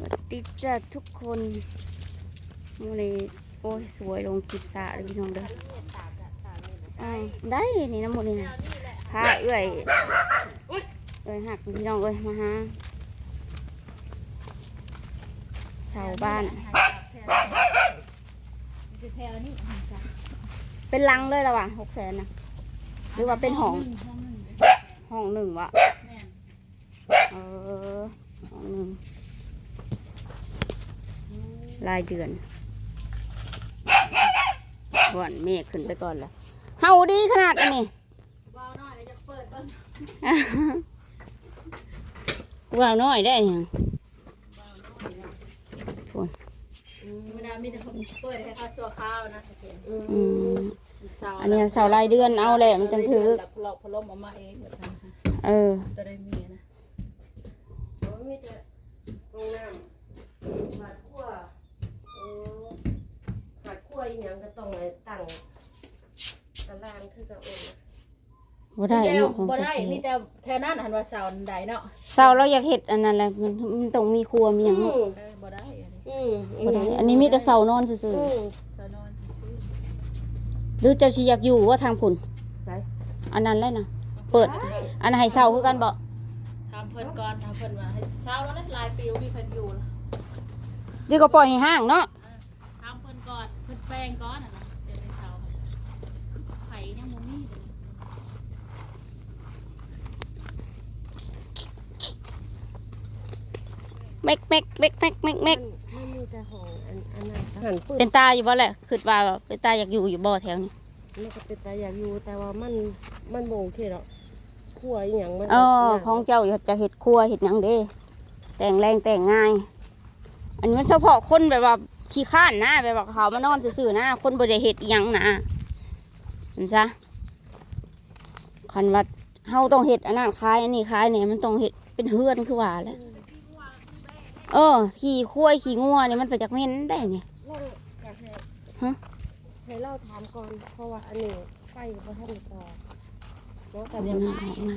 วัสดีจ้าทุกคนวันนี้โอ้ยสวยลงคลิปสาเลยพี่น้องเด้ออาวได้นี่น้ำหมดนี่นะพาเอื้อยเอ้ยหักพี่น้องเอ้ยมาหาชาวบ้าน แถวนี้เป็นลังเลยละว่ะหกแสนนะหรือว่าเป็นห้องห้องหนึ่งห้องหนึ่งวะเออห้องหนึ่ง รายเดือนก่อนเมฆขึ้นไปก่อนละเฮาดีขนาดอันนี้ว้าวน้อยเดี๋ยวจะเปิดต้นว้าวน้อยได้ยังเวลามีแต่คนเปิดให้เขาสัวข้าวนะสักทีอืมเสาอันนี้เสารายเดือนเอาแหละมันจังถือหลับหลอกพลมออกมาเองเหมือนกันเออจะได้มีนะมีแต่ห้องน้ำขาดขั้วเออขาดขั้วอีห ยังก็ต้องไปตั้งตารางคือกับเองบ่ได้แต่เนาะของบ่ได้เกษตรมีแต่แถวนั้นหันว่าเสาใดเนาะเสาเราอยากเห็ดอันนั้นแหละมันมันต้องมีครัวมีอย่างอืเนาะมเออบ่ได้อันนี้อืมบ่ได้อันนี้มีแต่เสานอนซื่ออืมเสานอนซื้อๆหรือเจ้าสิอยากอยู่ว่าทางผุนใส่อันนั้นเลยนะเปิด อันนั้นให้เสาคือกันบ่ทำเพิ่นก่อนทำเพิ่นมาให้เสาแล้วนะหลายปีมีเพิ่นอยู่แล้วเดี๋ยวก็ปล่อยให้ห้างเนาะ ทำเพิ่นก่อนเพิ่น แปลงก่อนน่ะนะเดี๋ยวในเสาไผยังบ่มีเลยเม็กเม็กเม็กเม็กเม็กเม็กมันมีแต่ห้องอันอันนั้นหันปืนเป็นตาอยู่บ่แหละคือว่าเป็นตาอยากอยู่อยู่บ่แถวนี้มันก็เป็นตาอยากอยู่แต่ว่ามันมันโบงที่หรอกขั้วอีหยังมันอ๋อของเจ้าอยาจะเห็ดครัวเห็ดหยังเด้ แต่งแรงแต่งง่าย อันนี้มันเฉพาะคนแบบว่า ขี้ข้านนะแบบว่าเขามานอนซื่อๆนะคนบ่ได้เห็ดอิหยังนะเห็นซะคันว่าเฮาต้องเห็ดอันนั้นคล้ายอันนี้คล้ายเนี่ยมันต้องเห็ดเป็นเฮือนคือว่าแหละเออ ขี่คุ้ยขี่งัวนี่มันไปจากเม่นได้เนี่ยลองอยากให้ฮะให้เล่าถามก่อนเพราะว่าอันนี้ไฟกับท่านได้ต่อเนาะแต่เอาเดี๋ยวมาเอามา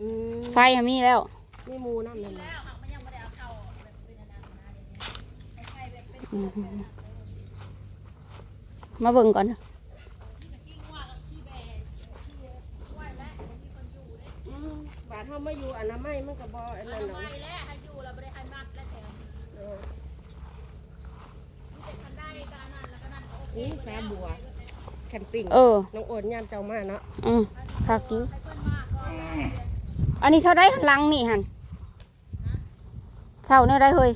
อืมไฟอะมีแล้วมีหมูน้ำนั่นนะ อื มมาเบิ่งก่อนอืมบาดเฮามาอยู่อนามัยมันก็บ่อันนั้นเนาะไปแล้วให้อยู่แล้วบ่ได้ให้มัดแล้วแถวเออคันได้ก็อันนั้นแล้วก็นั่นก็โอเคนี่สาบัวแคมปิ้งเออน้องโอนยามเจ้ามาเนาะอืมคักอยู่อันนี้เท่าได้หันหลังนี่หันเศร้าเนี่ยได้เฮ้ย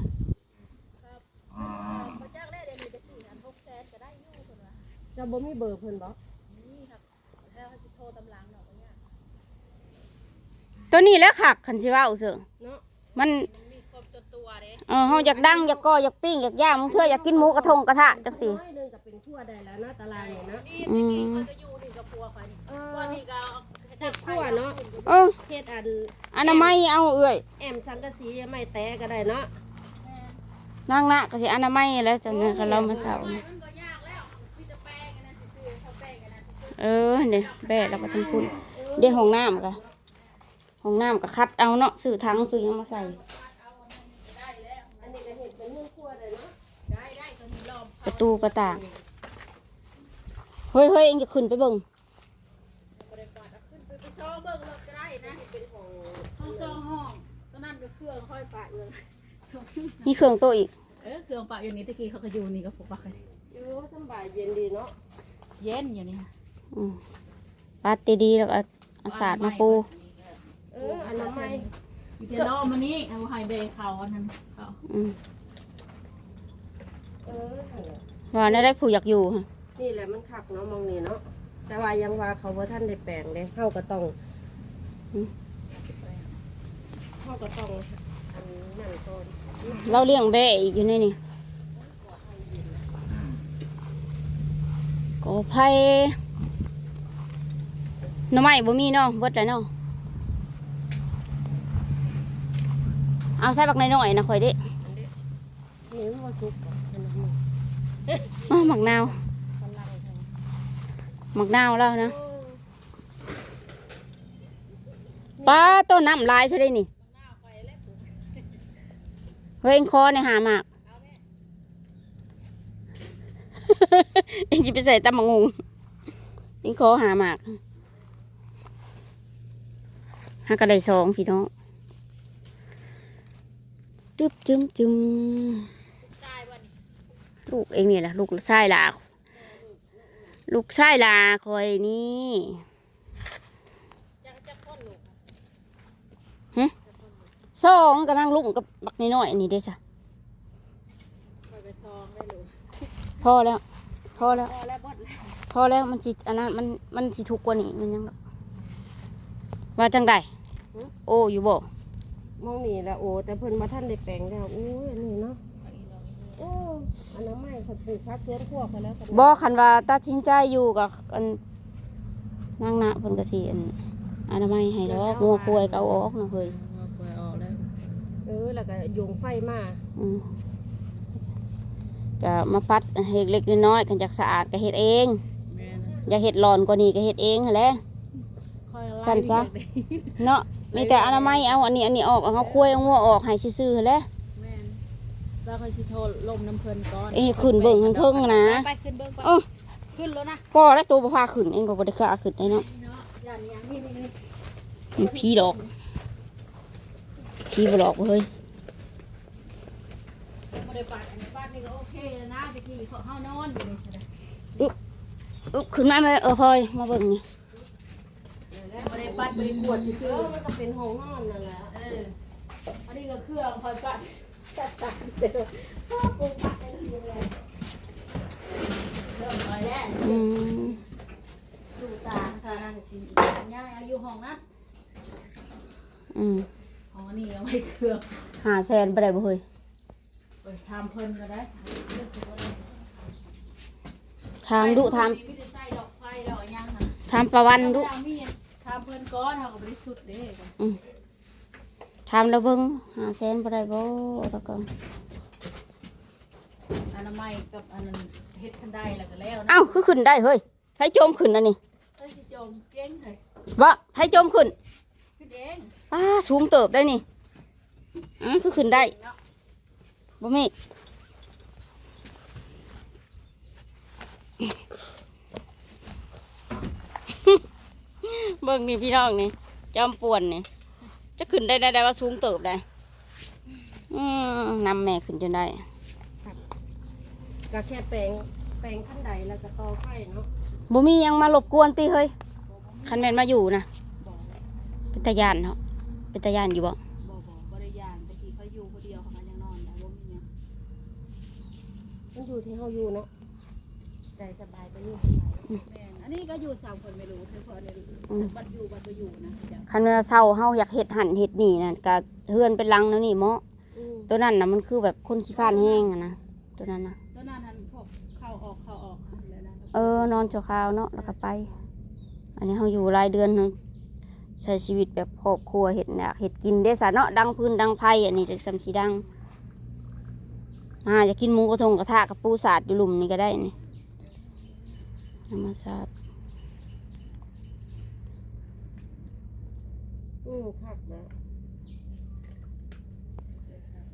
บ่จักแล้วเดี๋ยวนี้จะกี่อัน6แสนก็ได้อยู่เพิ่นว่า เจ้าบ่มีเบอร์เพิ่นบ่นี่ครับแล้วเขาสิโทรตำหลังเนาะว่าเนี่ยตัวนี้แหล้วคักคันสิว่าเอาเสือเนาะมันมันมีความส่วนตัวเด้เออเฮาอยากดังอยากก่ออยากปิ้งอยากย่างมึงเทื่ออยากกินหมูกระทงกระทะจังสิน้อยหนึงก็เป็นทั่วได้แล้วนะตารางนี่นะนี่ที่นี่เขาจะอยู่นี่กับพัวข่อยนี่เอพัวอ นี่ก็เฮ็ดครัวเนาะ เออเฮ็ดอันอนามัยเอาเอ้ยแอมสังกะสีไม่แตะก็ได้เนาะนางนะก็สิอนามัยแล้วจังนั้นก็เรามาเศร้ามันก็ เออเดี๋ยวแบะเราก็ต้องพูดเดี๋ยวห้องน้ำก็ห้องน้ำก็คัดเอาเนาะซื้อถังซื้อหยังมาใส่อันนี้ก็เฮ็ดเป็นเมืองครัวได้เนาะๆได้ได้ตัวนี้รอบประตูประต่างเฮ้ยเฮ้ยเอ็งจะขึ้นไปเบิ่งบ่ได้กวาดเอาขึ้นไปไปซ่อมเบิ่งรถก็ได้นะเป็นของห้องซ่อมห้องตัวนั้นก็เครื่องค่อยปะอยู่มีเครื่องโตะอีก เออเครื่องปะอยู่นี่ตะกี้เขาก็อยู่นี่ก็ปกปักเลยอยู่สำบายเย็นดีเนาะ เย็นอยู่นี่อืม ปัดดีๆแล้วก็เอาสาดมาปูเอออนามัยเดี๋ยวรอมานี่เอาไฮเบย์เขาอันนั้นเขาอืมเออนั่นแหละว่าน่าได้ผู้อยากอยู่ฮะนี่แหละมันคักเนาะมองนี่เนาะแต่ว่ายังว่าเขาบ่ทันได้แปลงเลยเฮาก็ต้องเฮาก็ต้องอันนั่นก่อนเราเลี้ยงแบะอีกอยู่ในนี่กอไผ่ห น่อไม้บ่มีเนาะเบิดแล้วเนาะเอาใส่บักน้อยๆนะข่อยเดินี่มันบ่สุกก่อนอันนั้นมันอ้าวหมักนาวกำลังทำหมักนาวแล้วนะป้าต้นน้ำลายเท่าไดนี่หน้าไฟแล้วผูกเฮ้ยเอ็งคอในหาหมากเอ็งจะไปใส่ตำมะงูเอ็งคอหาหมาก หากระไดสองพี่น้องจึ๊บจึ้มจึ้มตายวันนี้ลูกเองนี่แหละลูกชายลาลูกชายลาคอยนี่จังจะคนลูกสองกำลังลุกกับบักน้อยๆอันนี้เด้จ้ะคอยไปซองได้ลูกพอแล้ว พอแล้วพอแล้วบดแล้ว พอแล้วมันสิอันนั้นมันมันสิทุกข์กว่านี้มันยังดอก ว่าจังใดโอ้อยู่บ่มองนี่แหละโอ้แต่เพิ่นมาท่านได้แปลงแล้วโอ้ยอันนี้เนาะโอ้อันนั้นไม่เขาปลูกพักสวนครัวไปแล้วกันบ่คันว่าตัดสินใจอยู่กับอันนางนะเพิ่นก็สิอันอนามัยให้ดอกงัวควายก็เอาออกเนาะเฮ้ยว่าคอยออกแล้วเออแล้วก็โยงไฟมาอืมก็มาปัดเฮ็ดเล็กๆน้อยๆกันจากสะอาดก็เฮ็ดเองแม่นะอย่าเฮ็ดร้อนกว่านี้ก็เฮ็ดเองหั่นแหละคอยไล่ สั่นซะเด็กเนาะมีแต่อนามัยเอาอันนี้อันนี้ออกเอาเอาควายเอางัวออกให้ซื่อๆหั่นแหละๆแม่นแล้วคอยสิโทรลมน้ำเพลินก่อนเอ้ยขึ้นเบิ่งเทิงๆนะไปขึ้นเบิ่งก่อนเอ้าขึ้นแล้วนะพ่อและตัวบ่พาขึ้นเองก็บ่ได้กล้าขึ้นได้เนาะเนาะอย่างนี้นี่นี่นี่มีผีดอกผีบ่หลอกเฮ้ยบ่ได้ไปอันนี้บ้านนี่ก็โอเคแล้วนะตะกี้เขาเฮานอนอยู่นี่อึ๊บขึ้นมาไหมเออพลอยมาเบิ่งนี่ บ่ได้ปัดบ่ได้กวดเอซื่ออมันก็เป็นห้องนอนนั่นแหละๆเอออันนี้ก็เครื่องคอยปัดจัดสรรเด้อพ่อปลูกผักให้กินเลยเริ่มไปแล้วอืมดูตาตานั่นสิย่ายอายุห้องนั้นอืมห้องนี้เอาไว้เครื่องหาแซนบ่ได้บ่เฮ้ยไปทำเพิ่นก็ได้ถามดุถามไม่ได้ใส่ดอกไฟดอกหยังน่ะถามประวันดุเอามีดทำเพิ่น ก้อนเฮาก็บ่ได้สุดเด้ถามแล้วเบิ่งหาแซนบ่ได้บ่แล้วก็อนามัยกับอันนั้นเฮ็ดคันได้แล้วก็แล้วนะเอ้าคือขึ้นได้เฮ้ยไผโจมขึ้นอันนี้เอ้ยสิจมเก่งเลยบ่ไผโจมขึ้นขึ้นเองป้าสูงเติบได้นี่อือคือขึ้นได้เนาะบ่มี เบิ่งนี่พี่น้องนี่จอมป่วนนี่ จะขึ้นได้ได้ได้ว่าสูงเติบได้อืมนำแม่ขึ้นจนได้ ก็แค่แปลงแปลงขั้นใดแล้วก็ต่อไฟเนาะบ่มีหยังมารบกวนติเฮ้ยคันแม่นมาอยู่นะบ่เป็นตาย่านเนาะเป็นตาย่านอยู่บ่บ่บ่บ่ได้ย่านตะกี้เขาอยู่ผู้เดียวเขาก็ยังนอนได้บ่มีหยังมันอยู่ที่เฮาอยู่เนาะใจสบายไปนี่สบายแม่น อันนี้ก็อยู่สามคนไม่รู้เธอพอได้รู้บัดอยู่บัดบ่อยู่นะจ้ะคันเวลาเศร้าเฮาอยากเฮ็ดหั่นเฮ็ดนี่นั่นก็เฮือนเป็นหลังแล้วนี่เหมาะ อืมตัวนั้นน่ะมันคือแบบคนขี้ข้านแห้งอะนะตัวนั้นนะตอนนั้นนั้นพวกเข้าออกเข้าออกเลยนะเออนอนชั่วคราวเนาะแล้วก็ไป อันนี้เราอยู่รายเดือนเราใช้ชีวิตแบบครอบครัวเห็ดอยากเห็ดกินได้สะเนาะดังพื้นดังไพ่อันนี้จากซัมสีดังอ่าอยากกินหมูกระทงกระทะกับปูสาดอยู่หลุมนี่ก็ได้นี่ ธรรมชาติอืมคักนะ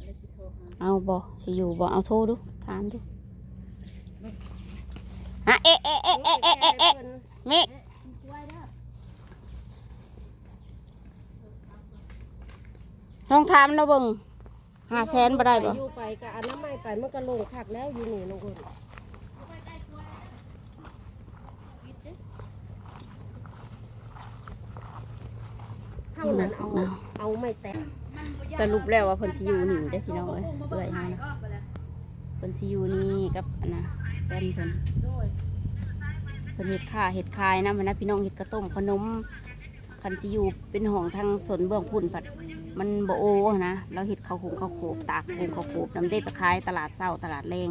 เลยสิโทรหาเอาบ่สิอยู่บ่เอาโทรดูถามดูอะเอ๊ะเอ๊ะเอ๊ะเอ๊ะเอ๊ะเอ๊ะเอ๊ะเมฆไว้เด้อลองถามเราเบิ่งหาแสนบ่ได้บ่อยู่ไปกับอันน้ำไม่ไปมันก็ลงคักแล้วอยู่นี่น้องคนานั้นเอาเอาไม่แตะสรุปแล้วว่าเพิ่นสิอยู่นี่เด้อพี่น้องเอ้ยเอื้อยเฮานะเพิ่นสิอยู่นี่กับอันน่ะแฟนเพิ่นเพิ่นเฮ็ดค่าเฮ็ดคายนะมันะพี่น้องเฮ็ดกระต้มขนมคันสิอยู่เป็นห้องทางสวนเบื้องพุ่นผัดมันบ่โอนะเราเฮ็ดข้าวหุงข้าวโขบตากหุงข้าวโขบนำได้ไปขายตลาดเช้าตลาดแรง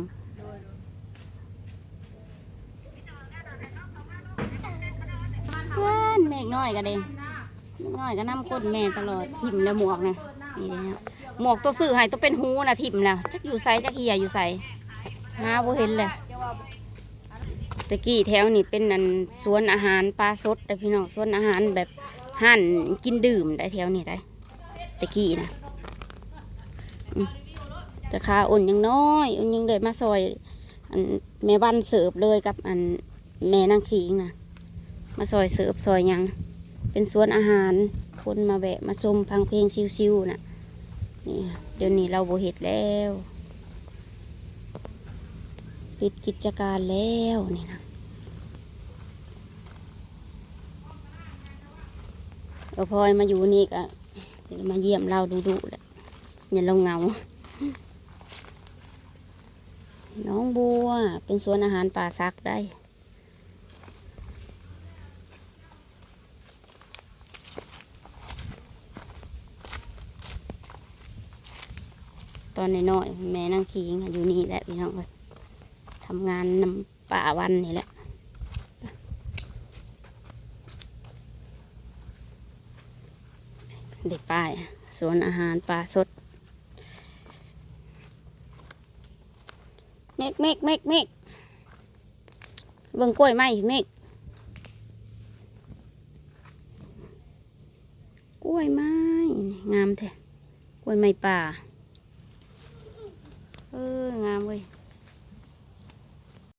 เพื่อนแม่น้อยก็เด้ น้อยก็นำก้นแม่ตลอดทิ่มแล้วหมวกนะนี่นะฮะหมวกตัวซื้อให้ตัวเป็นหูนะทิ่มนะจักอยู่ไสจักเฮียอยู่ไสหาบ่เห็นเลยตะกี้แถวนี่เป็นนันสวนอาหารปลาสดแต่พี่น้องสวนอาหารแบบหั่นกินดื่มได้แถวนี่ได้ตะกี้นะแต่ขาอุ่นยังน้อยอุ่นยังเลยมาซอยอันแม่บ้านเสิร์ฟเลยกับอันแม่นางขิงนะมาซอยเสิร์ฟซอยยัง เป็นสวนอาหาร คนมาแวะมาชมพังเพลงชิวๆน่ะนี่เดี๋ยวนี้เราโบเห็ดแล้วปิดกิจการแล้วนี่นะเอาพลอยมาอยู่นี่ก็มาเยี่ยมเราดูๆแหละอย่าเราเงา น้องบัวเป็นสวนอาหารป่าซักได้ ตอนน้อยๆแม่นั่งทิ้งอยู่นี่แหละพี่น้องเอ้ยทำงานนำป่าวันนี่แหละเด็กป้ายสวนอาหารป่าสดเมกเมกเมกเมกเบิ่งกล้วยไหมเมกกล้วยไม้งามแท้กล้วยไม้ป่า เอองามเว้ย